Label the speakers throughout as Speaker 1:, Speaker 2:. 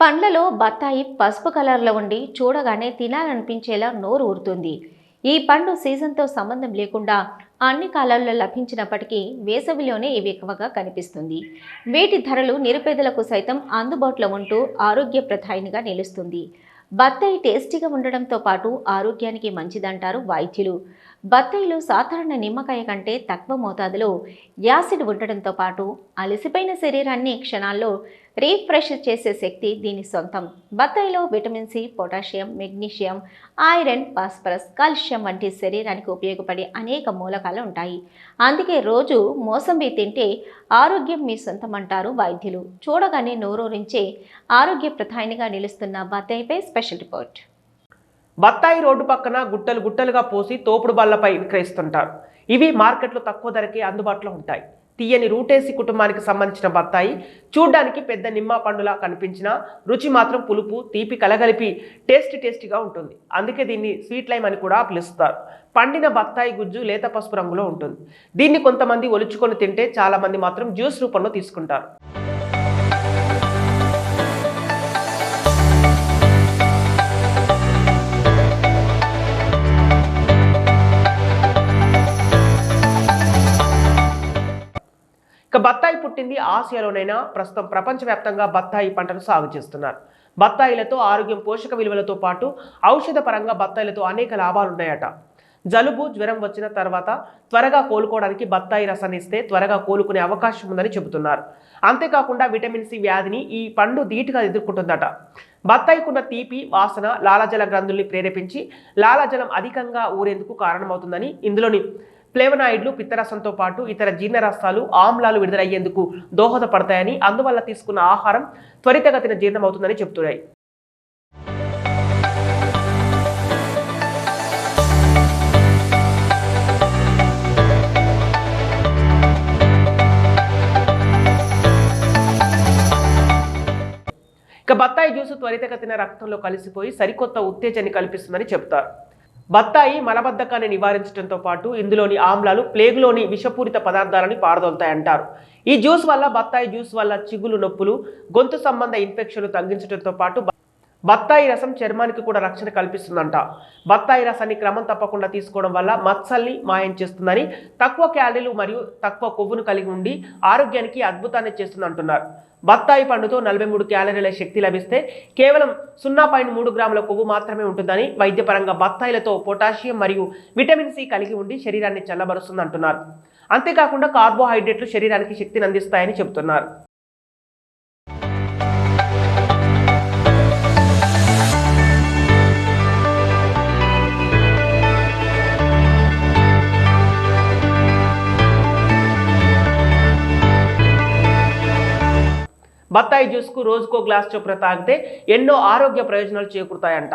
Speaker 1: పండ్లలో బత్తాయి పసుపు కలర్లో ఉండి చూడగానే తినాలనిపించేలా నోరు ఊరుతుంది. ఈ పండు సీజన్తో సంబంధం లేకుండా అన్ని కాలాల్లో లభించినప్పటికీ వేసవిలోనే ఇవి ఎక్కువగా కనిపిస్తుంది. వీటి ధరలు నిరుపేదలకు సైతం అందుబాటులో ఉంటూ ఆరోగ్యప్రదాయినిగా నిలుస్తుంది. బత్తాయి టేస్టీగా ఉండడంతో పాటు ఆరోగ్యానికి మంచిదంటారు వైద్యులు. బత్తాయిలో సాధారణ నిమ్మకాయ కంటే తక్కువ మోతాదులో యాసిడ్ ఉండడంతో పాటు అలసిపోయిన శరీరాన్ని క్షణాల్లో రీఫ్రెష్ చేసే శక్తి దీని సొంతం. బత్తాయిలో vitamin C potassium magnesium iron phosphorus calcium వంటి శరీరానికి ఉపయోగపడే అనేక మూలకాలు ఉంటాయి. అందుకే రోజు మోసంబి తింటే ఆరోగ్యం మీ సొంతం అంటారు వైద్యులు. చూడగానే నోరూరించే ఆరోగ్య ప్రధానిగా నిలుస్తున్న బత్తాయిపై స్పెషల్ రిపోర్ట్.
Speaker 2: బత్తాయి రోడ్డు పక్కన గుట్టలు గుట్టలుగా పోసి తోపుడు బళ్ళపై విక్రయిస్తుంటారు ఇవి మార్కెట్లో తక్కువ ధరకే అందుబాటులో ఉంటాయి. తీయని రూటేసి కుటుంబానికి సంబంధించిన బత్తాయి చూడ్డానికి పెద్ద నిమ్మ పండులా కనిపించినా రుచి మాత్రం పులుపు తీపి కలగలిపి టేస్ట్ టేస్టీగా ఉంటుంది. అందుకే దీన్ని స్వీట్ లైమ్ అని కూడా పిలుస్తారు. పండిన బత్తాయి గుజ్జు లేత పసుపు రంగులో ఉంటుంది. దీన్ని కొంతమంది ఒలుచుకొని తింటే చాలామంది మాత్రం జ్యూస్ రూపంలో తీసుకుంటారు. పుట్టింది ఆసియాలోనైనా ప్రస్తుతం ప్రపంచవ్యాప్తంగా బత్తాయి పంటను సాగు చేస్తున్నారు. బత్తాయిలతో ఆరోగ్యం పోషక విలువలతో పాటు ఔషధ పరంగా బత్తాయిలతో అనేక లాభాలు ఉన్నాయట జలుబు జ్వరం వచ్చిన తర్వాత త్వరగా కోలుకోవడానికి బత్తాయి రసాన్ని ఇస్తే త్వరగా కోలుకునే అవకాశం ఉందని చెబుతున్నారు. అంతేకాకుండా విటమిన్ సి వ్యాధిని ఈ పండు ధీటుగా ఎదుర్కొంటుందట. బత్తాయికున్న తీపి వాసన లాలాజల గ్రంథుల్ని ప్రేరేపించి లాలాజలం అధికంగా ఊరేందుకు కారణమవుతుందని ఇందులోని ఫ్లేవనాయిడ్లు పిత్తరసంతో పాటు ఇతర జీర్ణరసాలు ఆమ్లాలు విడుదలయ్యేందుకు దోహదపడతాయని అందువల్ల తీసుకున్న ఆహారం త్వరితగతిన జీర్ణమవుతుందని చెబుతున్నాయి. ఇక బత్తాయి జ్యూసు త్వరితగతిన రక్తంలో కలిసిపోయి సరికొత్త ఉత్తేజాన్ని కల్పిస్తుందని చెప్తారు బత్తాయి మలబద్ధకాన్ని నివారించడంతో పాటు ఇందులోని ఆమ్లాలు ప్లేగులోని విషపూరిత పదార్థాలని పారదోలుతాయంటారు. ఈ జ్యూస్ వల్ల బత్తాయి జ్యూస్ వల్ల చిగులు నొప్పులు గొంతు సంబంధ ఇన్ఫెక్షన్లు తగ్గించడంతో పాటు బత్తాయి రసం చర్మానికి కూడా రక్షణ కల్పిస్తుందంట. బత్తాయి రసాన్ని క్రమం తప్పకుండా తీసుకోవడం వల్ల మత్సల్ని మాయం చేస్తుందని తక్కువ క్యాలరీలు మరియు తక్కువ కొవ్వును కలిగి ఉండి ఆరోగ్యానికి అద్భుతాన్ని చేస్తుంది అంటున్నారు బత్తాయి పండుతో నలభై మూడు క్యాలరీల శక్తి లభిస్తే కేవలం సున్నా పాయింట్ మూడు గ్రాముల కొవ్వు మాత్రమే ఉంటుందని వైద్యపరంగా బత్తాయిలతో పొటాషియం మరియు విటమిన్ సి కలిగి ఉండి శరీరాన్ని చల్లబరుస్తుంది అంటున్నారు అంతేకాకుండా కార్బోహైడ్రేట్లు శరీరానికి శక్తిని అందిస్తాయని చెబుతున్నారు. బత్తాయి జ్యూస్కు రోజుకో గ్లాస్ చొప్పున తాగితే ఎన్నో ఆరోగ్య ప్రయోజనాలు చేకూరుతాయంట.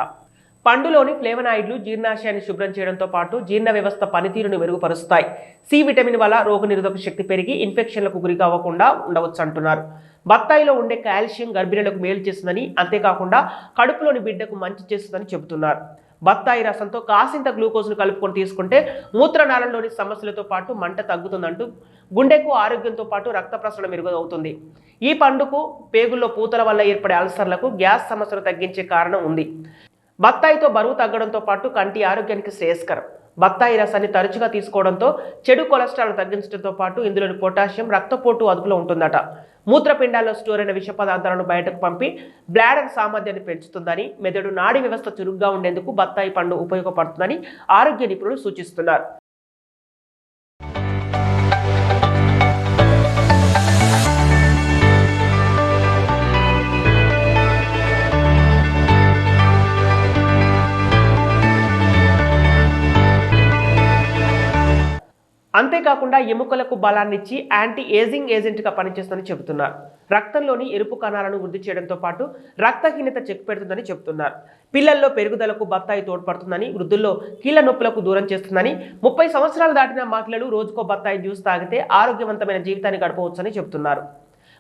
Speaker 2: పండులోని ఫ్లేవనాయిడ్లు జీర్ణాశయాన్ని శుభ్రం చేయడంతో పాటు జీర్ణ వ్యవస్థ పనితీరును మెరుగుపరుస్తాయి. సి విటమిన్ వల్ల రోగనిరోధక శక్తి పెరిగి ఇన్ఫెక్షన్లకు గురి కావకుండా ఉండవచ్చు అంటున్నారు బత్తాయిలో ఉండే కాల్షియం గర్భిణులకు మేలు చేస్తుందని అంతేకాకుండా కడుపులోని బిడ్డకు మంచి చేస్తుందని చెబుతున్నారు. బత్తాయి రసంతో కాసింత గ్లూకోజ్ను కలుపుకొని తీసుకుంటే మూత్రనాళంలోని సమస్యలతో పాటు మంట తగ్గుతుందంటూ గుండెకు ఆరోగ్యంతో పాటు రక్త ప్రసరణ మెరుగవుతుంది. ఈ పండుకు పేగుల్లో పూతల వల్ల ఏర్పడే అల్సర్లకు గ్యాస్ సమస్యను తగ్గించే కారణం ఉంది. బత్తాయితో బరువు తగ్గడంతో పాటు కంటి ఆరోగ్యానికి శ్రేయస్కరం. బత్తాయి రసాన్ని తరచుగా తీసుకోవడంతో చెడు కొలెస్ట్రాల్ తగ్గించడంతో పాటు ఇందులోని పొటాషియం రక్తపోటు అదుపులో ఉంటుందట. మూత్రపిండాల్లో స్టోర్ అయిన విష పదార్థాలను బయటకు పంపి బ్లాడర్ సామర్థ్యాన్ని పెంచుతుందని మెదడు నాడీ వ్యవస్థ చురుగ్గా ఉండేందుకు బత్తాయి పండు ఉపయోగపడుతుందని ఆరోగ్య నిపుణులు సూచిస్తున్నారు. అంతేకాకుండా ఎముకలకు బలాన్నిచ్చి యాంటీ ఏజింగ్ ఏజెంట్గా పనిచేస్తుందని చెబుతున్నారు. రక్తంలోని ఎరుపు కణాలను వృద్ధి చేయడంతో పాటు రక్తహీనత చెక్ పెడుతుందని చెబుతున్నారు. పిల్లల్లో పెరుగుదలకు బత్తాయి తోడ్పడుతుందని వృద్ధుల్లో కీళ్ళ నొప్పులకు దూరం చేస్తుందని ముప్పై సంవత్సరాలు దాటిన మహిళలు రోజుకో బత్తాయి జ్యూస్ తాగితే ఆరోగ్యవంతమైన జీవితాన్ని గడపవచ్చని చెబుతున్నారు.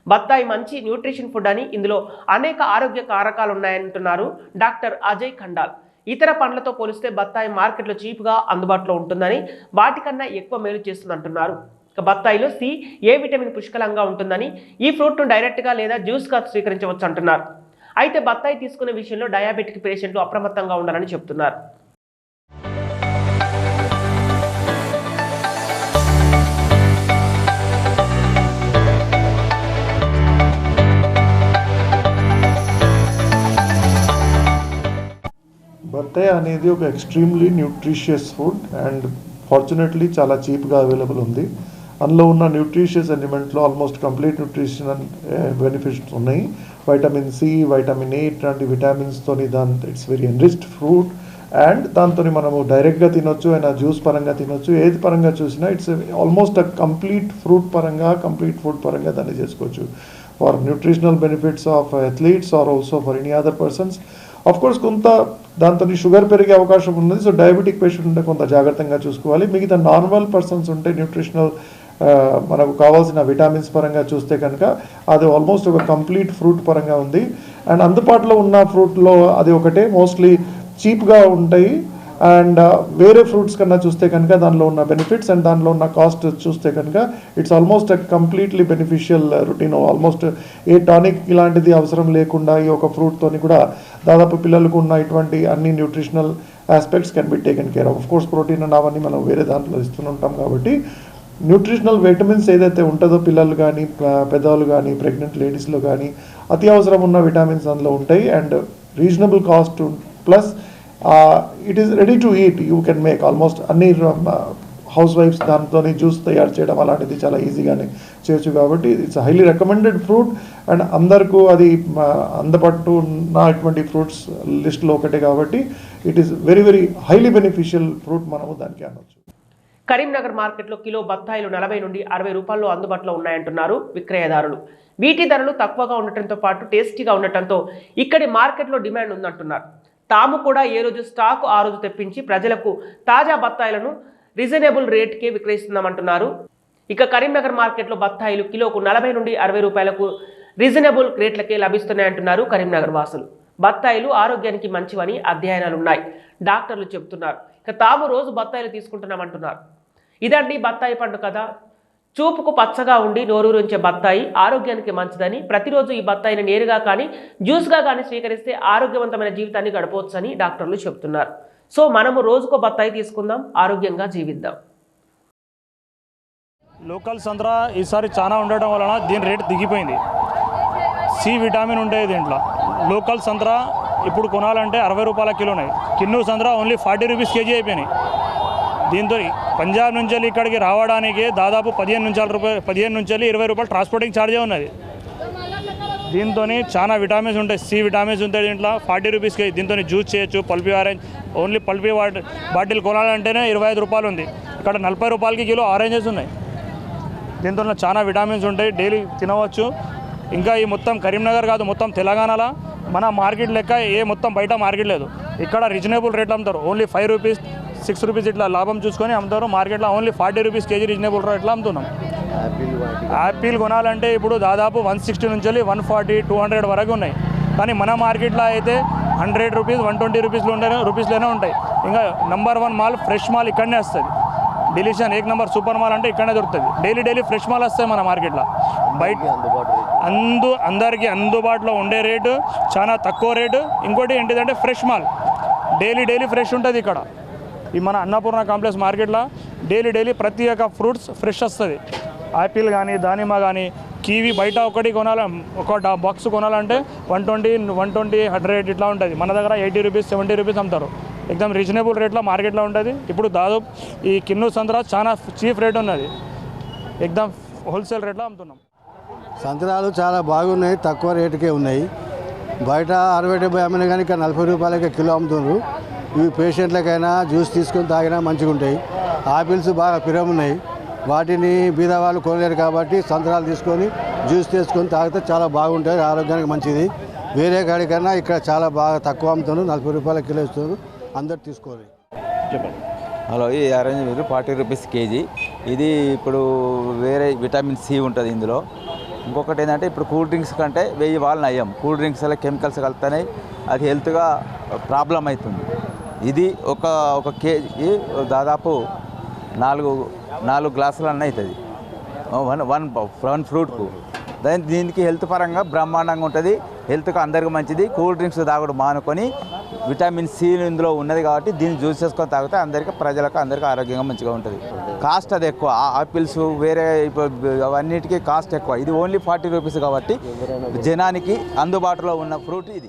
Speaker 2: బత్తాయి మంచి న్యూట్రిషన్ ఫుడ్ అని ఇందులో అనేక ఆరోగ్య కారకాలు ఉన్నాయంటున్నారు డాక్టర్ అజయ్ ఖండాల్. ఇతర పండ్లతో పోలిస్తే బత్తాయి మార్కెట్లో చీప్గా అందుబాటులో ఉంటుందని వాటికన్నా ఎక్కువ మేలు చేస్తుందంటున్నారు. ఇక బత్తాయిలో సి ఏ విటమిన్ పుష్కలంగా ఉంటుందని ఈ ఫ్రూట్ను డైరెక్ట్గా లేదా జ్యూస్గా స్వీకరించవచ్చు అంటున్నారు అయితే బత్తాయి తీసుకునే విషయంలో డయాబెటిక్ పేషెంట్లు అప్రమత్తంగా ఉండాలని చెప్తున్నారు.
Speaker 3: బత్తాయి అనేది ఒక extremely nutritious food and fortunately చాలా చీప్గా అవైలబుల్ ఉంది. అందులో ఉన్న న్యూట్రిషియస్ ఎలిమెంట్లో ఆల్మోస్ట్ కంప్లీట్ న్యూట్రిషనల్ బెనిఫిట్స్ ఉన్నాయి. వైటమిన్ సి వైటమిన్ ఏ ఇట్లాంటి విటామిన్స్తోని దాని it's very enriched fruit and దాంతో మనము డైరెక్ట్గా తినొచ్చు అయినా జ్యూస్ పరంగా తినొచ్చు ఏది పరంగా చూసినా it's almost a complete fruit పరంగా కంప్లీట్ ఫుడ్ పరంగా దాన్ని చేసుకోవచ్చు. For nutritional benefits of athletes or also for any other persons course కొంత దాంతో షుగర్ పెరిగే అవకాశం ఉన్నది సో డయాబెటిక్ పేషెంట్ ఉంటే కొంత జాగ్రత్తగా చూసుకోవాలి. మిగతా నార్మల్ పర్సన్స్ ఉంటే న్యూట్రిషనల్ మనకు కావాల్సిన విటామిన్స్ పరంగా చూస్తే కనుక అది ఆల్మోస్ట్ ఒక కంప్లీట్ ఫ్రూట్ పరంగా ఉంది. అండ్ అందుబాటులో ఉన్న ఫ్రూట్లో అది ఒకటే మోస్ట్లీ చీప్గా ఉంటాయి. అండ్ uh, వేరే ఫ్రూట్స్ కన్నా చూస్తే కనుక దానిలో ఉన్న బెనిఫిట్స్ అండ్ దానిలో ఉన్న కాస్ట్ చూస్తే కనుక it's almost completely beneficial routine almost a tonic ఇలాంటిది అవసరం లేకుండా ఈ ఒక ఫ్రూట్తోని కూడా దాదాపు పిల్లలకు ఉన్న ఇటువంటి అన్ని nutritional aspects can be taken care of course protein and అవన్నీ మనం వేరే దాంట్లో ఇస్తుంటాం కాబట్టి న్యూట్రిషనల్ విటమిన్స్ ఏదైతే ఉంటుందో పిల్లలు కానీ పెద్దవాళ్ళు కానీ ప్రెగ్నెంట్ లేడీస్లో కానీ అత్యవసరం ఉన్న విటమిన్స్ అందులో ఉంటాయి. And reasonable cost plus it is ready to eat you can make almost అన్ని హౌస్ వైఫ్స్ దాంతో జ్యూస్ తయారు చేయడం అలాంటిది చాలా ఈజీగానే చేయొచ్చు కాబట్టి it's highly recommended fruit and అందరికీ అది uh, అందపట్టు ఉన్నటువంటి ఫ్రూట్స్ లిస్ట్లో ఒకటే కాబట్టి it is very very highly beneficial fruit మనము దానికి అనొచ్చు.
Speaker 2: కరీంనగర్ మార్కెట్లో కిలో బత్తాయిలు నలభై నుండి అరవై రూపాయల్లో అందుబాటులో ఉన్నాయంటున్నారు విక్రయదారులు. వీటి ధరలు తక్కువగా ఉండటంతో పాటు టేస్టీగా ఉండటంతో ఇక్కడి మార్కెట్లో డిమాండ్ ఉందంటున్నారు. తాము కూడా ఏ రోజు స్టాక్ ఆ రోజు తెప్పించి ప్రజలకు తాజా బత్తాయిలను రీజనబుల్ రేట్కే విక్రయిస్తున్నామంటున్నారు. ఇక కరీంనగర్ మార్కెట్లో బత్తాయిలు కిలోకు నలభై నుండి అరవై రూపాయలకు రీజనబుల్ రేట్లకే లభిస్తున్నాయంటున్నారు కరీంనగర్ వాసులు. బత్తాయిలు ఆరోగ్యానికి మంచివని అధ్యయనాలు ఉన్నాయి డాక్టర్లు చెబుతున్నారు. ఇక తాము రోజు బత్తాయిలు తీసుకుంటున్నామంటున్నారు. ఇదండి బత్తాయి పండు కదా చూపుకు పచ్చగా ఉండి నోరూరించే బత్తాయి ఆరోగ్యానికి మంచిదని. ప్రతిరోజు ఈ బత్తాయిని నేరుగా కానీ జ్యూస్గా కానీ స్వీకరిస్తే ఆరోగ్యవంతమైన జీవితాన్ని గడపవచ్చని డాక్టర్లు చెబుతున్నారు. సో మనము రోజుకో బత్తాయి తీసుకుందాం ఆరోగ్యంగా జీవిద్దాం.
Speaker 4: లోకల్ సంత్రా ఈసారి చాలా ఉండటం వలన దీని రేట్ దిగిపోయింది. సి విటామిన్ ఉంటాయి దీంట్లో. లోకల్ సంత్రా ఇప్పుడు కొనాలంటే అరవై రూపాయల కిలో ఉన్నాయి కిన్నూరు సంత్రా ఓన్లీ ఫార్టీ రూపీస్ కేజీ అయిపోయినాయి. దీంతో పంజాబ్ నుంచి వెళ్ళి ఇక్కడికి రావడానికి దాదాపు పదిహేను నుంచి రూపాయలు పదిహేను నుంచి వెళ్ళి ఇరవై రూపాయలు ట్రాన్స్పోర్టింగ్ ఛార్జే ఉన్నది. దీంతో చాలా విటామిన్స్ ఉంటాయి. సి విటామిన్స్ ఉంటాయి దీంట్లో. ఫార్టీ రూపీస్కి దీంతో జ్యూస్ చేయొచ్చు Pulpy Orange only Pulpy bottle కొనాలంటేనే ఇరవై ఐదు రూపాయలు ఉంది. ఇక్కడ నలభై రూపాయలకి కిలో ఆరెంజెస్ ఉన్నాయి. దీంతో చాలా విటామిన్స్ ఉంటాయి. డైలీ తినవచ్చు. ఇంకా ఈ మొత్తం కరీంనగర్ కాదు మొత్తం తెలంగాణలో. మన మార్కెట్ లెక్క ఏ మొత్తం బయట మార్కెట్ లేదు. ఇక్కడ రీజనబుల్ రేట్లు అమ్ముతారు. Only five rupees six rupees ఇట్లా లాభం చూసుకొని అమ్ముతారు. మార్కెట్లో only forty rupees KG reasonable రేట్లో అమ్ముతున్నాం. యాపిల్ కొనాలంటే ఇప్పుడు దాదాపు వన్ సిక్స్టీ నుంచి వన్ ఫార్టీ టూ హండ్రెడ్ వరకు ఉన్నాయి. కానీ మన మార్కెట్లో అయితే హండ్రెడ్ రూపీస్ వన్ ట్వంటీ రూపీస్లో ఉంటే రూపీస్లోనే ఉంటాయి. ఇంకా number one mall fresh mall ఇక్కడనే వస్తుంది. డిలీషన్ ఏక్ నెంబర్ సూపర్ మాల్ అంటే ఇక్కడనే దొరుకుతుంది. డైలీ డైలీ ఫ్రెష్ మాల్ వస్తాయి మన మార్కెట్లో బయట అందు అందరికీ అందుబాటులో ఉండే రేటు చాలా తక్కువ రేటు. ఇంకోటి ఏంటిదంటే fresh mall daily daily fresh ఉంటుంది ఇక్కడ. ఈ మన అన్నపూర్ణ కాంప్లెక్స్ మార్కెట్లో డైలీ డైలీ ప్రతి ఒక్క ఫ్రూట్స్ ఫ్రెష్ వస్తుంది. యాపిల్ కానీ దానిమ్మ కానీ కీవీ బయట ఒకటి కొనాల ఒక బాక్స్ కొనాలంటే one twenty one twenty hundred ఇట్లా ఉంటుంది. మన దగ్గర ఎయిటీ రూపీస్ సెవెంటీ రూపీస్ అమ్ముతారు. ఎగ్జామ్ రీజనబుల్ రేట్లో మార్కెట్లో ఉంటుంది. ఇప్పుడు దాదాపు ఈ కిన్ను సంతరా చాలా చీప్ రేట్ ఉన్నది. ఎగ్జామ్ హోల్సేల్ రేట్లో అమ్ముతున్నాం.
Speaker 5: సంతరాలు చాలా బాగున్నాయి తక్కువ రేటుకే ఉన్నాయి. బయట అరవై డెబ్బై అమ్మిన కానీ ఇక్కడ నలభై రూపాయలకే కిలో అమ్ముతున్నారు ఇవి పేషెంట్లకైనా జ్యూస్ తీసుకొని తాగినా మంచిగా ఉంటాయి ఆపిల్స్ బాగా పిరమున్నాయి. వాటిని బీద వాళ్ళు కొనలేరు కాబట్టి సంతరాలు తీసుకొని జ్యూస్ తీసుకొని తాగితే చాలా బాగుంటుంది ఆరోగ్యానికి మంచిది. వేరే కాడికన్నా ఇక్కడ చాలా బాగా తక్కువ అమ్ముతున్నారు నలభై రూపాయల కిలో ఇస్తున్నారు అందరు తీసుకోవాలి.
Speaker 6: హలో ఈ ఆరెంజ్ మీరు ఫార్టీ రూపీస్ కేజీ. ఇది ఇప్పుడు వేరే విటమిన్ సి ఉంటుంది ఇందులో. ఇంకొకటి ఏంటంటే ఇప్పుడు కూల్ డ్రింక్స్ కంటే వెయ్యి వాళ్ళు నయ్యం కూల్ డ్రింక్స్ అలా కెమికల్స్ కలుపుతున్నాయి అది హెల్త్గా ప్రాబ్లం అవుతుంది. ఇది ఒక ఒక కేజీ దాదాపు నాలుగు నాలుగు గ్లాసులు అన్న అవుతుంది. వన్ వన్ వన్ ఫ్రూట్కు. దాని దీనికి హెల్త్ పరంగా బ్రహ్మాండంగా ఉంటుంది. హెల్త్కి అందరికీ మంచిది. కూల్ డ్రింక్స్ తాగడం మానుకొని విటమిన్ సి ఇందులో ఉన్నది కాబట్టి దీన్ని జ్యూస్ చేసుకొని తాగితే అందరికీ ప్రజలకు అందరికీ ఆరోగ్యంగా మంచిగా ఉంటుంది. కాస్ట్ అది ఎక్కువ. ఆపిల్స్ వేరే ఇప్పుడు అవన్నిటికీ కాస్ట్ ఎక్కువ. ఇది ఓన్లీ ఫార్టీ రూపీస్ కాబట్టి జనానికి అందుబాటులో ఉన్న ఫ్రూట్ ఇది.